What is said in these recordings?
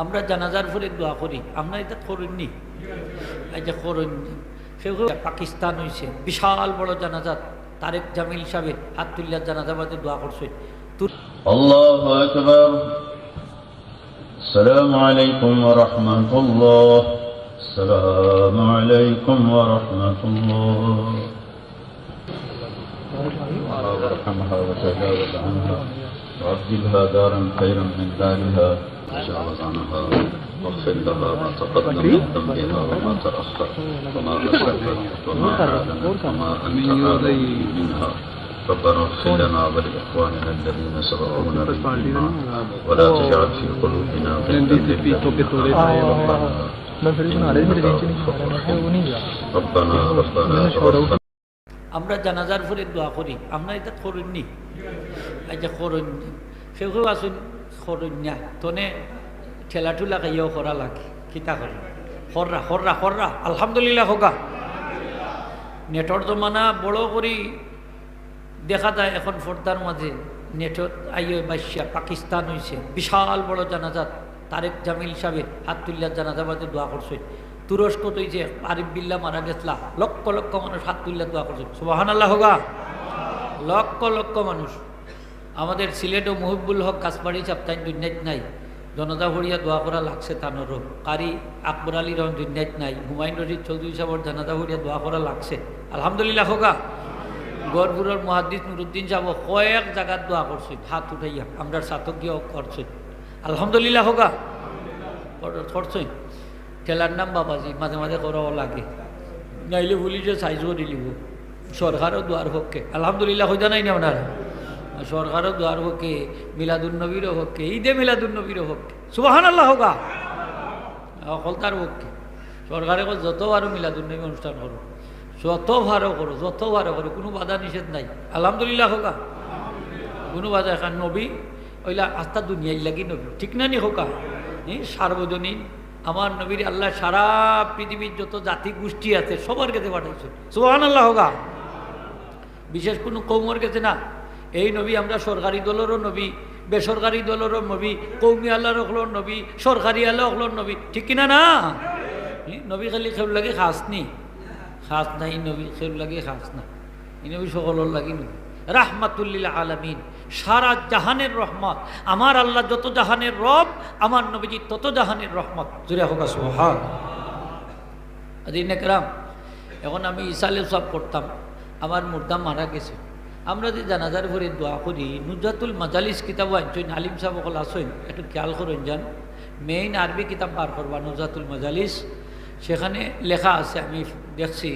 আমরা জানাজার পরে দোয়া করি আমরা এটা করিনি এই যে করুন কেউ কেউ পাকিস্তান হয়েছে বিশাল বড় জানাজাত তারেক জামিল সাহেবের হাত তুল্লার জানাজা বাদে দোয়া করছে তুর الله أكبر السلام عليكم ورحمة الله السلام عليكم ورحمة الله وارحمها وتجاوز عنها وأبدلها دارا خيرا من دارها وجاوز عنها وأغفر لها ما تقدم من ذنبها وما تأخر وما اسرفت وما أعلنت وما أنت أعلم منها. ربنا اغفر لنا ولإخواننا الذين سبقونا بالإيمان ولا تجعل في قلوبنا غلا للذين آمنوا. ربنا ربنا আমরা জানাজার পরে দোয়া করি। আমরা এটা করিনি। এই যে করুন কেউ কেউ আসুন না তনে ঠেলা ঠুলা খাইয়াও করা লাগে কিতা করে হররা হররা হররা আলহামদুলিল্লাহ হোকা নেটর জমানা বড় করি দেখা যায় এখন ফর্দার মাঝে নেটত আইয় বাসিয়া পাকিস্তান হয়েছে বিশাল বড় জানাজাত তারেক জামিল তুল্লার জানাজা বাদে দোয়া করছে তুরস্ক তো যে আরিফ বিল্লা মারা গেছলা লক্ষ লক্ষ মানুষ হাত তুল্লা দোয়া করছে সুবাহান আল্লাহ হোগা লক্ষ লক্ষ মানুষ আমাদের সিলেট ও মহিবুল হক কাসবাড়ি চাপ্তাইন দুর্নাইত নাই। জনতা ভরিয়া দোয়া করা লাগছে তানোরও। কারি আকবর আলী রহমান দুর্নাইত নাই। হুমায়ুন রশিদ চৌধুরী সাহর জনতা ভরিয়া দোয়া করা লাগছে। আলহামদুলিল্লাহ, হোগা। গড়পুরের মহাদিস নুরুদ্দিন সাহেব কয়েক জায়গার দোয়া করছে, হাত উঠাইয়া। আমরা সাতকীয় করছে। আলহামদুলিল্লাহ, হোগা। করছে। ঠেলার নাম বাবাজি, মাঝে মাঝে করাও লাগে। নাইলে পুলিশে সাইজ করে দিব সরকারও দোয়ার পক্ষে। আলহামদুলিল্লাহ, হইতা নাই না আপনারা? সরকারও দোয়ার পক্ষে মিলাদুল নবীরও পক্ষে ঈদে মিলাদুল নবীরও পক্ষে সুবাহান আল্লাহ হোগা অকল তার পক্ষে সরকারে কল যত আরও মিলাদুল নবী অনুষ্ঠান করো, যত ভারও করো, যত ভারও করো, কোনো বাধা নিষেধ নাই। আলহামদুলিল্লাহ হোকা কোনো বাধা এখন নবী ওইলা আস্থা দুনিয়াই লাগি নবী। ঠিক না নি হোকা সার্বজনীন। আমার নবীর আল্লাহ সারা পৃথিবীর যত জাতি গোষ্ঠী আছে, সবার কাছে পাঠাইছে সুহান আল্লাহ হোগা বিশেষ কোনো কৌমর কাছে না। এই নবী আমরা সরকারি দলেরও নবী, বেসরকারি দলেরও নবী, কৌমি আল্লাহর হলোর নবী, সরকারি আল্লাহ হলোর নবী, ঠিক কিনা না? নবী খালি খেউ লাগে খাস নি? খাস নাই, নবী খেউ লাগে খাস না। এই নবী সকলের লাগি নবী। রাহমাতুল্লিল আলমিন, সারা জাহানের রহমত, আমার আল্লাহ যত জাহানের রব, আমার নবীজি তত জাহানের রহমত। জুড়ে হোক সোহান আদিনাকরাম এখন আমি ইসালে সব করতাম, আমার মুর্দা মারা গেছে। আমরা যে জানাজার ভরে দোয়া করি নুজাতুল মাজালিস কিতাব আনছেন আলিম সাহেব সকল একটু খেয়াল করেন যান মেইন আরবি কিতাব বার করবা নুজাতুল মাজালিস। সেখানে লেখা আছে, আমি দেখছি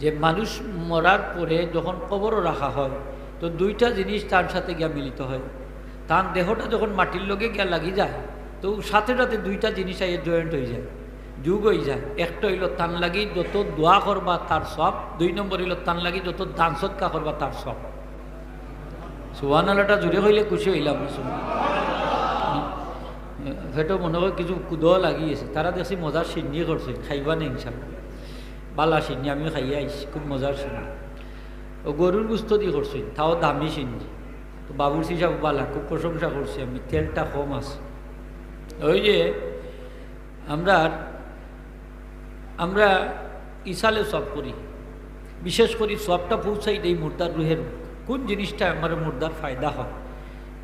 যে মানুষ মরার পরে যখন কবরও রাখা হয়, তো দুইটা জিনিস তার সাথে গিয়া মিলিত হয়। তার দেহটা যখন মাটির লগে গিয়া লাগি যায়, তো সাথে সাথে দুইটা জিনিস আইয়ে জয়েন্ট হয়ে যায়। যুগ হয়ে যায়। একটা হইল তান লাগি যত দোয়া করবা তার সব দুই নম্বর হইল তান লাগি যত দান সৎকা করবা তার সব সুহান আলাটা জুড়ে হইলে খুশি হইলাম সেটা মনে হয় কিছু কুদ লাগিয়েছে তারা দেখছি মজার সিন্নি করছে খাইবা নেই ইনশাল্লাহ। বালা সিন্নি, আমিও খাইয়া আইছি খুব মজার সিন্নি। ও গরুর গুস্ত দিয়ে করছে তাও দামি সিন্নি। তো বাবুর সিসাব বালা, খুব প্রশংসা করছি আমি, তেলটা কম আছে। ওই যে আমরা আমরা ইসালে সব করি। বিশেষ করে সবটা পৌঁছাই এই মুর্দার রুহের কোন জিনিসটা আমার মুর্দার ফায়দা হয়,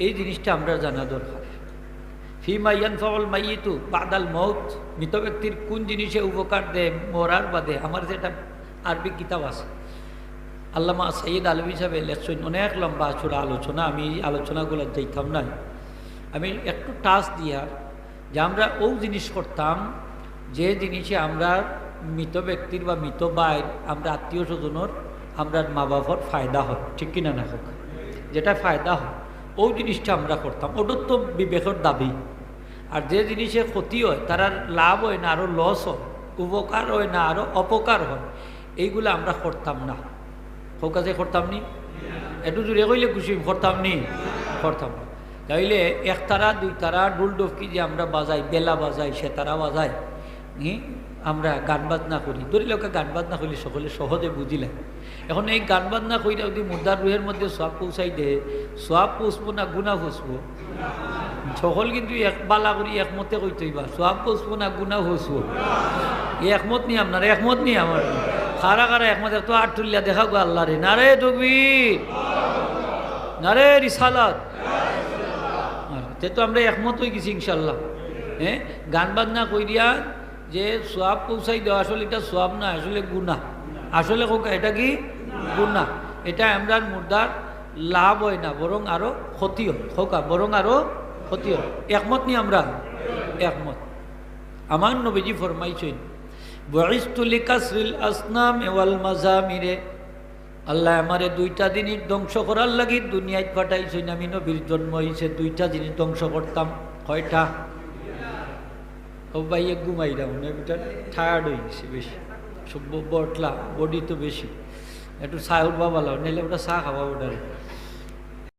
এই জিনিসটা আমরা জানা দরকার। ফিমা ইয়ানফাউল মাইয়িতু বাদাল মৌত মৃত ব্যক্তির কোন জিনিসে উপকার দেয়, মরার বাদে আমার যেটা আরবি কিতাব আছে। আল্লামা সঈদ আলমী সাহেব লেখছেন, অনেক লম্বা চূড়া আলোচনা, আমি আলোচনাগুলো যাইতাম না। আমি একটু টাচ দিয়া যে আমরা ও জিনিস করতাম, যে জিনিসে আমরা মৃত ব্যক্তির বা মৃত বাইর আমরা আত্মীয় স্বজনের আমরা মা বাবার ফায়দা হয়, ঠিক কিনা না হোক যেটা ফায়দা হয় ওই জিনিসটা আমরা করতাম। ওটার তো বিবেকের দাবি। আর যে জিনিসে ক্ষতি হয় তার লাভ হয় না আরও লস হয় উপকার হয় না আরও অপকার হয়, এইগুলো আমরা করতাম না। কাছে করতাম নি? একটু জুড়ে কইলে খুশি করতাম নি? করতাম না। তাইলে এক তারা দুই তারা ডুল ডফকি যে আমরা বাজাই, বেলা বাজাই সে তারা বাজাই আমরা গান বাজনা করি। ধরি লোকে গান বাজনা করলে সকলে সহজে বুঝিলেন এখন এই গান বাজনা কইরা যদি মুদ্রার রুহের মধ্যে সোয়াব পৌঁছাই দে, সোয়াব পুষবো না গুণা পুষবো সকল কিন্তু এক বালা করি একমতে কইতেইবা সব বসবো না গুণা হসবো একমত নি আপনার, একমত নি আমার। খারা খারা একমত তো আট তুলিয়া দেখা গো আল্লাহ রে নারে তকবীর। নারে রিসালাত। তে তো আমরা একমত হয়ে গেছি ইনশাল্লাহ। হ্যাঁ? গান বাজনা কইরিয়া যে সোয়াব পৌঁছাই দেওয়া আসলে এটা সোয়াব না আসলে গুণা আসলে এটা কি? গুণা এটা আমরা মুর্দার লাভ হয় না, বরং আরও ক্ষতি হয়। হোকা বরং আরও ক্ষতি হয়। একমত নি আমরা? একমত। আমার নবীজি ফরমাইছেন বয়স্তুলি কাসরিল আসনাম ওয়াল মাজামিরে। আল্লাহ আমারে দুইটা জিনিস ধ্বংস করার লাগি দুনিয়ায় পাঠাইছেন। আমি নবীর জন্ম হয়েছে দুইটা জিনিস ধ্বংস করতাম। কয়টা? ঘুমাইরা মনে এটা টায়ার্ড হয়ে বেশি। সব বটলা বডি তো বেশি। একটু চা উঠবা পালাও নাহলে ওটা চা খাওয়া ওটার